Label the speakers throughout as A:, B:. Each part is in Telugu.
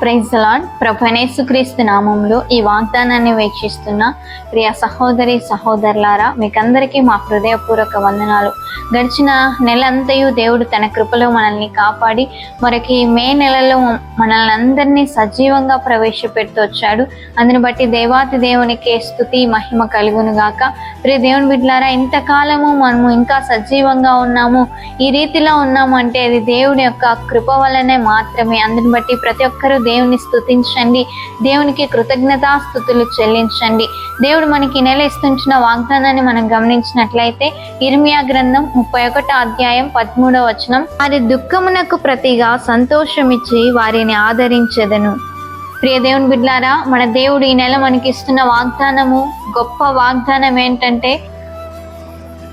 A: ప్రైజ్ లాడ్ ప్రభనేసుక్రీస్తు నామంలో ఈ వాగ్దానాన్ని వీక్షిస్తున్న ప్రియ సహోదరి సహోదరులారా మీకందరికీ మా హృదయపూర్వక వందనాలు. గడిచిన నెలంతయు దేవుడు తన కృపలో మనల్ని కాపాడి మరొక మే నెలలో మనల్ని అందరినీ సజీవంగా ప్రవేశపెడుతూ వచ్చాడు. అందుని బట్టి దేవాతి దేవునికి స్తుతి మహిమ కలుగును గాక. ప్రియ దేవుని బిడ్డలారా ఇంతకాలము మనము ఇంకా సజీవంగా ఉన్నాము. ఈ రీతిలో ఉన్నాము అంటే అది దేవుని యొక్క కృప వలనే మాత్రమే. అందుని బట్టి ప్రతి ఒక్కరూ దేవుని స్థుతించండి దేవునికి కృతజ్ఞతాస్థుతులు చెల్లించండి. దేవుడు మనకి నెల ఇస్తుంచిన వాగ్దానాన్ని మనం గమనించినట్లయితే ఇర్మియా గ్రంథం ముప్పై ఒకటో అధ్యాయం పదమూడవ వచనం వారి దుఃఖమునకు ప్రతిగా సంతోషమిచ్చి వారిని ఆదరించెదను. ప్రియ దేవుని బిడ్లారా మన దేవుడు ఈ నెల మనకి ఇస్తున్న వాగ్దానము గొప్ప వాగ్దానం ఏంటంటే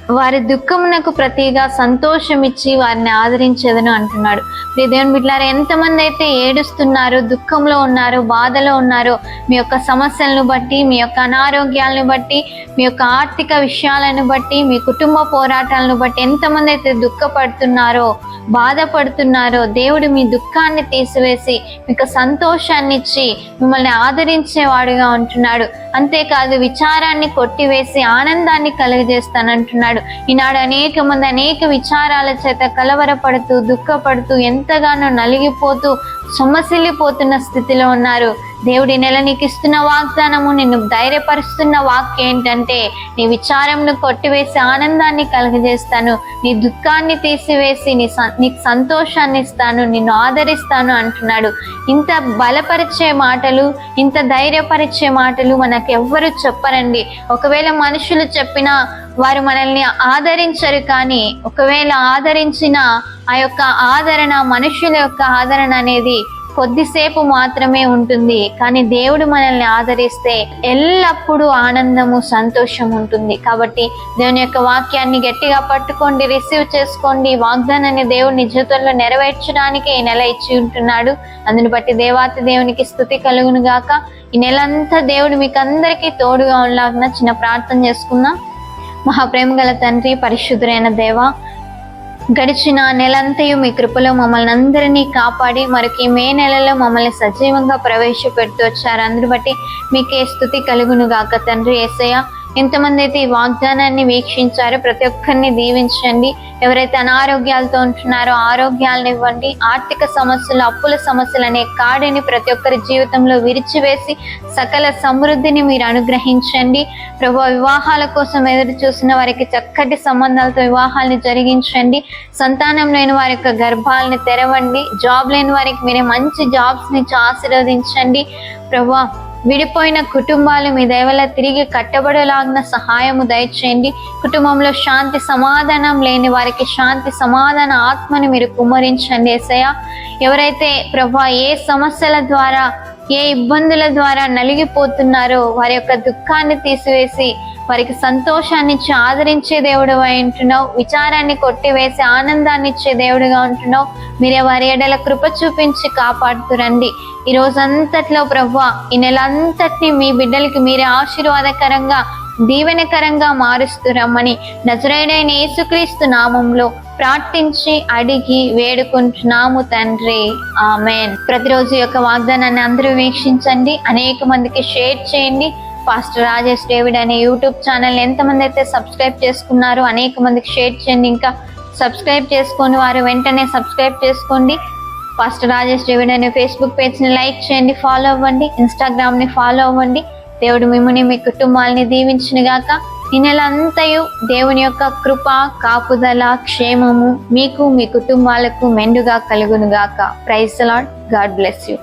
A: వారి దుఃఖమునకు ప్రతిగా సంతోషం ఇచ్చి వారిని ఆదరించేదను అంటున్నాడు. దేవుని బిడ్డలారా ఎంతమంది అయితే ఏడుస్తున్నారో దుఃఖంలో ఉన్నారో బాధలో ఉన్నారో మీ యొక్క సమస్యలను బట్టి మీ యొక్క అనారోగ్యాలను బట్టి మీ యొక్క ఆర్థిక విషయాలను బట్టి మీ కుటుంబ పోరాటాలను బట్టి ఎంతమంది అయితే దుఃఖపడుతున్నారో బాధపడుతున్నారో దేవుడు మీ దుఃఖాన్ని తీసివేసి మీకు సంతోషాన్ని ఇచ్చి మిమ్మల్ని ఆదరించేవాడుగా ఉంటున్నాడు. అంతేకాదు విచారాన్ని కొట్టివేసి ఆనందాన్ని కలుగజేస్తానంటున్నాడు. ఈనాడు అనేక మంది అనేక విచారాల చేత కలవరపడుతూ దుఃఖపడుతూ ఎంతగానో నలిగిపోతూ సొమ్మసిల్లిపోతున్న స్థితిలో ఉన్నారు. దేవుడి నెల నీకు ఇస్తున్న వాగ్దానము నిన్ను ధైర్యపరుస్తున్న వాక్యం ఏంటంటే నీ విచారంను కొట్టివేసి ఆనందాన్ని కలుగజేస్తాను నీ దుఃఖాన్ని తీసివేసి నీ నీకు సంతోషాన్ని ఇస్తాను నిన్ను ఆదరిస్తాను అంటున్నాడు. ఇంత బలపరిచే మాటలు ఇంత ధైర్యపరిచే మాటలు మనకు ఎవ్వరు చెప్పరండి. ఒకవేళ మనుషులు చెప్పినా వారు మనల్ని ఆదరించరు కానీ ఒకవేళ ఆదరించిన ఆ యొక్క ఆదరణ మనుషుల యొక్క ఆదరణ అనేది కొద్దిసేపు మాత్రమే ఉంటుంది. కానీ దేవుడు మనల్ని ఆదరిస్తే ఎల్లప్పుడూ ఆనందము సంతోషం ఉంటుంది. కాబట్టి దేవుని యొక్క వాక్యాన్ని గట్టిగా పట్టుకోండి రిసీవ్ చేసుకోండి. వాగ్దానాన్ని దేవుడు నిజతంలో నెరవేర్చడానికి ఈ నెల ఇచ్చి ఉంటున్నాడు. అందుని బట్టి దేవాతి దేవునికి స్థుతి కలుగును గాక. ఈ నెలంతా దేవుడు మీకు అందరికీ తోడుగా ఉండాలన్న చిన్న ప్రార్థన చేసుకుందాం. మహాప్రేమ గల తండ్రి పరిశుద్ధురైన దేవ గడిచిన నెలంతయు మీ కృపలో మమ్మల్ని అందరినీ కాపాడి మరొక మే నెలలో మమ్మల్ని సజీవంగా ప్రవేశపెడుతూ వచ్చారు. అందరి బట్టి మీకే స్థుతి కలుగునుగాక తండ్రి ఏసయ్య. ఎంతమంది అయితే ఈ వాగ్దానాన్ని వీక్షించారో ప్రతి ఒక్కరిని దీవించండి. ఎవరైతే అనారోగ్యాలతో ఉంటున్నారో ఆరోగ్యాలను ఇవ్వండి. ఆర్థిక సమస్యలు అప్పుల సమస్యలు అనే కాడిని ప్రతి ఒక్కరి జీవితంలో విరిచివేసి సకల సమృద్ధిని మీరు అనుగ్రహించండి. ప్రభు వివాహాల కోసం ఎదురు చూసిన వారికి చక్కటి సంబంధాలతో వివాహాలను జరిగించండి. సంతానం లేని వారి యొక్క గర్భాలను తెరవండి. జాబ్ లేని వారికి మీరే మంచి జాబ్స్ని ఆశీర్వదించండి. ప్రభు విడిపోయిన కుటుంబాలు మీ దయవల్ల తిరిగి కట్టబడేలాగిన సహాయము దయచేయండి. కుటుంబంలో శాంతి సమాధానం లేని వారికి శాంతి సమాధాన ఆత్మని మీరు కుమ్మరించండి ఏసయ్య. ఎవరైతే ప్రభా ఏ సమస్యల ద్వారా ఏ ఇబ్బందుల ద్వారా నలిగిపోతున్నారో వారి యొక్క దుఃఖాన్ని తీసివేసి వారికి సంతోషాన్ని ఇచ్చి ఆదరించే దేవుడు ఉంటున్నావు. విచారాన్ని కొట్టివేసి ఆనందాన్ని ఇచ్చే దేవుడుగా ఉంటున్నావు. మీరే వారి ఎడల కృప చూపించి కాపాడుతురండి. ఈ రోజంతట్లో ప్రభు ఈ నెల అంతటిని మీ బిడ్డలకి మీరే ఆశీర్వాదకరంగా దీవెనకరంగా మారుస్తురమ్మని నజరైడైన యేసుక్రీస్తు నామంలో ప్రార్థించి అడిగి వేడుకుంటున్నాము తండ్రి. ఆమెన్. ప్రతిరోజు యొక్క వాగ్దానాన్ని అందరూ వీక్షించండి. అనేక మందికి షేర్ చేయండి. పాస్టర్ రాజేష్ డేవిడ్ అనే యూట్యూబ్ ఛానల్ ఎంతమంది అయితే సబ్స్క్రైబ్ చేసుకున్నారో అనేక మందికి షేర్ చేయండి. ఇంకా సబ్స్క్రైబ్ చేసుకొని వారు వెంటనే సబ్స్క్రైబ్ చేసుకోండి. పాస్టర్ రాజేష్ డేవిడ్ అనే ఫేస్బుక్ పేజ్ని లైక్ చేయండి ఫాలో అవ్వండి ఇన్స్టాగ్రామ్ని ఫాలో అవ్వండి. దేవుడు మిమ్మల్ని మీ కుటుంబాలని దీవించిన గాక. ఈ నెల అంతయు దేవుని యొక్క కృప కాపుదల క్షేమము మీకు మీ కుటుంబాలకు మెండుగా కలుగునుగాక praise praise lord God bless you